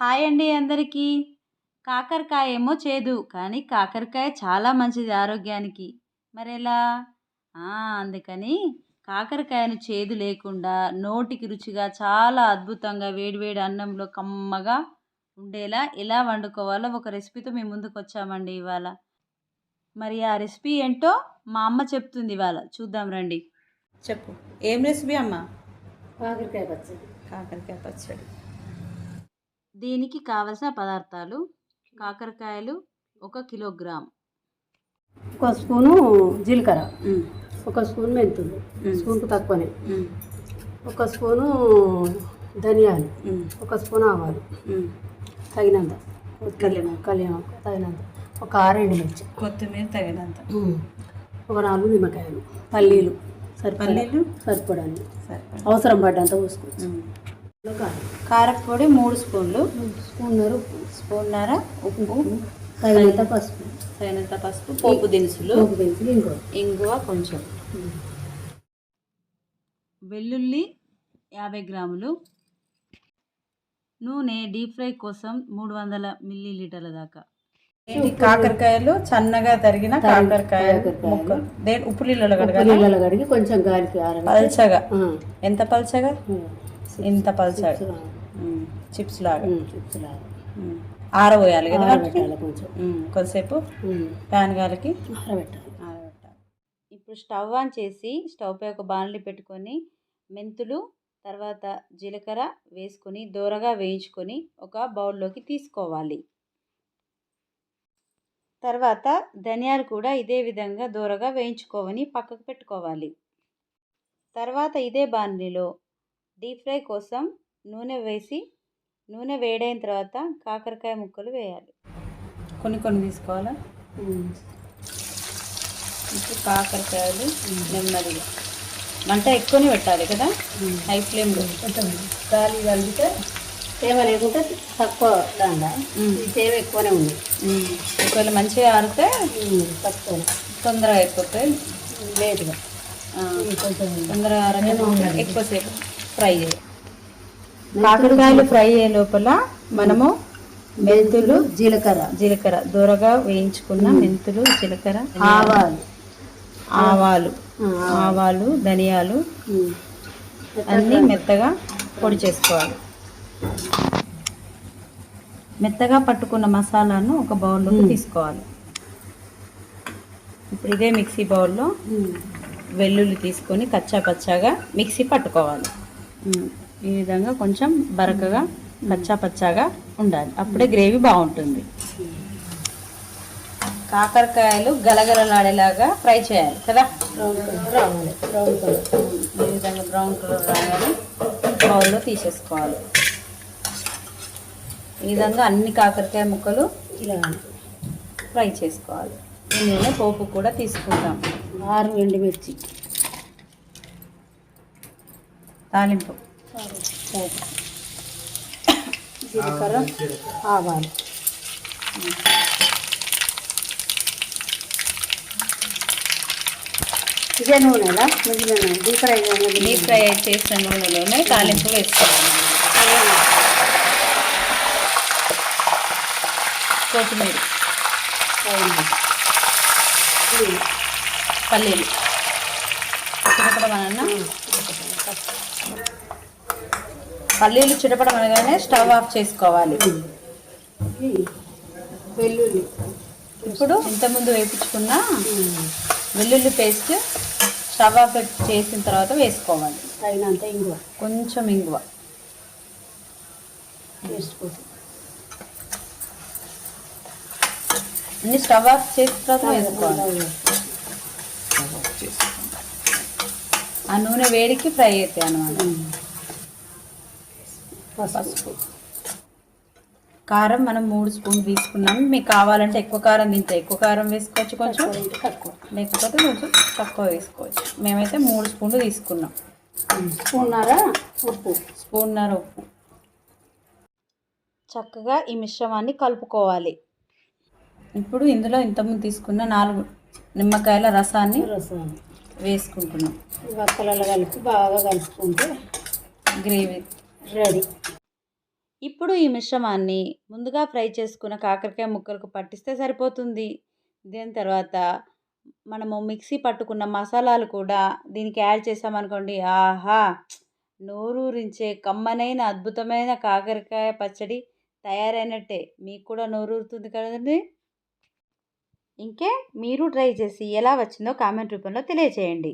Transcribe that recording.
Hi అండి అందరికీ. కాకరకాయ ఏమో చేదు కానీ కాకరకాయ చాలా మంచిది ఆరోగ్యానికి. మరి ఎలా అందుకని కాకరకాయను చేదు లేకుండా నోటికి రుచిగా చాలా అద్భుతంగా వేడివేడి అన్నంలో కమ్మగా ఉండేలా ఎలా వండుకోవాలో ఒక రెసిపీతో మీ ముందుకు వచ్చామండి ఇవాళ. మరి ఆ రెసిపీ ఏంటో మా అమ్మ చెప్తుంది ఇవాళ. చూద్దాం రండి. చెప్పు. ఏం రెసిపీ అమ్మ? కాకరకాయ పచ్చడి. కాకరకాయ పచ్చడి. దీనికి కావలసిన పదార్థాలు కాకరకాయలు ఒక కిలోగ్రామ్. ఒక స్పూను జీలకర్ర. ఒక స్పూన్ మెంతులు. స్పూన్కు తక్కువనే. ఒక స్పూను ధనియాలు. ఒక స్పూన్ ఆవాలు. తగినంత. కళ్యామాకు. కళ్యామాకు తగినంత. ఒక ఆరు ఎండుమిర్చి. కొత్తిమీర తగినంత. ఒక నాలుగు నిమ్మకాయలు. పల్లీలు. సరిపడా. పల్లీలు? సరిపడాన్ని సరిపడా. అవసరం పడ్డంత పోసుకోవచ్చు. కారపొడి మూడు స్పూన్లు. స్పూన్నర స్పూన్నర ఉప్పు. తగినంత పసుపు. తగినంత పసుపు పోపు దినుసులు. ఇంగువ. కొంచెం. వెల్లుల్లి యాభై గ్రాములు. నూనె డీప్ ఫ్రై కోసం మూడు వందల మిల్లీ లీటర్ల దాకా కాకరకాయలు సన్నగా తరిగిన కాకరకాయ ఉప్పు నీళ్ళలో కడిగి కొంచెం గాలికి పల్చగా. ఎంత పల్చగా? ఇంత పల్చగా. చిప్స్ లాగా. చిప్స్ లాగా. ఆరబోయాలి కదా? కొంచెం. కొద్దిసేపు ప్యాన్ గాలికి ఆరబెట్టాలి. ఆరబెట్టాలి. ఇప్పుడు స్టవ్ ఆన్ చేసి స్టవ్ పై ఒక బాణలి పెట్టుకొని మెంతులు తర్వాత జీలకర్ర వేసుకొని దోరగా వేయించుకొని ఒక బౌల్లోకి తీసుకోవాలి. తర్వాత ధనియాలు కూడా ఇదే విధంగా దోరగా వేయించుకోవని పక్కకు పెట్టుకోవాలి. తర్వాత ఇదే బాణలిలో డీప్ ఫ్రై కోసం నూనె వేసి నూనె వేడైన తర్వాత కాకరకాయ ముక్కలు వేయాలి. కొన్ని కొన్ని తీసుకోవాలా? ఇప్పుడు కాకరకాయలు నెమ్మదిగా. మంట ఎక్కువనే పెట్టాలి కదా. హై ఫ్లేమ్లో గాలి కలిగితే తేమ లేకుంటే తక్కువ ఈ తేమ ఎక్కువనే ఉంది. ఒకవేళ మంచిగా ఆరితే ఉమ్, తక్కువ. తొందరగా అయిపోతాయి. ఇది కొంచెం తొందరగా ఎక్కువసేపు ఫ్రై చేయాలి కాకరకాయలు ఫ్రై అయ్యే లోపల మనము మెంతులు జీలకర్ర. జీలకర్ర. దూరగా వేయించుకున్న మెంతులు జీలకర్ర ఆవాలు. ఆవాలు. ఆవాలు. ధనియాలు. అన్నీ మెత్తగా పొడి చేసుకోవాలి. మెత్తగా పట్టుకున్న మసాలాను ఒక బౌల్లోకి తీసుకోవాలి. ఇప్పుడు ఇదే మిక్సీ బౌల్లో వెల్లుల్లి తీసుకొని కచ్చా పచ్చాగా మిక్సీ పట్టుకోవాలి. ఈ విధంగా కొంచెం బరకగా పచ్చా పచ్చాగా ఉండాలి. అప్పుడే గ్రేవీ బాగుంటుంది. కాకరకాయలు గలగలలాడేలాగా ఫ్రై చేయాలి కదా? బ్రౌన్ రావాలి బ్రౌన్ కలర్ ఈ విధంగా బ్రౌన్ కలర్ రాగానే బౌల్లో తీసేసుకోవాలి. ఈ విధంగా అన్ని కాకరకాయ ముక్కలు ఇలా ఫ్రై చేసుకోవాలి. దీనిలోనే పోపు కూడా తీసుకుంటాం. ఆరు ఎండుమిర్చి. తాలింపు. జీలకర్ర ఆవాలు. ఇదే నూనెలా? నూనె. Deep fry. డీప్ ఫ్రై చేసిన నూనెలోనే తాలింపు వేసుకోవాలి. కొత్తిమీర. పల్లీలు. చిటపడమనన్నా పల్లీలు చిటపడమనగానే స్టవ్ ఆఫ్ చేసుకోవాలి. వెల్లుల్లి ఇప్పుడు ఇంతకుముందు వేపించుకున్న వెల్లుల్లి పేస్ట్ స్టవ్ ఆఫ్ చేసిన తర్వాత వేసుకోవాలి. తగినంత ఇంగువ. కొంచెం ఇంగువ. టేస్ట్ కోసం. అన్ని స్టవ్ ఆఫ్ చేసిన తర్వాత వేసుకోవాలి. ఆ నూనె వేడికి ఫ్రై అవుతాయి అన్నమాట. పసుపు. కారం మనం మూడు స్పూన్ తీసుకున్నాం. మీకు కావాలంటే ఎక్కువ కారం తింటే ఎక్కువ కారం వేసుకోవచ్చు కొంచెం. తక్కువ లేకపోతే కొంచెం తక్కువ వేసుకోవచ్చు. మేమైతే మూడు స్పూన్లు తీసుకున్నాం. స్పూన్నర ఉప్పు? స్పూన్నర ఉప్పు. చక్కగా ఈ మిశ్రమాన్ని కలుపుకోవాలి. ఇప్పుడు ఇందులో ఇంతకుముందు తీసుకున్న నాలుగు నిమ్మకాయల రసాన్ని రసం వేసుకుంటున్నాం. వక్కలలో కలిపి బాగా కలుపుకుంటే గ్రేవీ. రెడీ. ఇప్పుడు ఈ మిశ్రమాన్ని ముందుగా ఫ్రై చేసుకున్న కాకరకాయ ముక్కలకు పట్టిస్తే సరిపోతుంది. దీని తర్వాత మనము మిక్సీ పట్టుకున్న మసాలాలు కూడా దీనికి యాడ్ చేసామనుకోండి ఆహా! నోరూరించే కమ్మనైన అద్భుతమైన కాకరకాయ పచ్చడి తయారైనట్టే. మీకు కూడా నోరూరుతుంది కదండి? ఇంకే మీరు ట్రై చేసి ఎలా వచ్చిందో కామెంట్ రూపంలో తెలియచేయండి.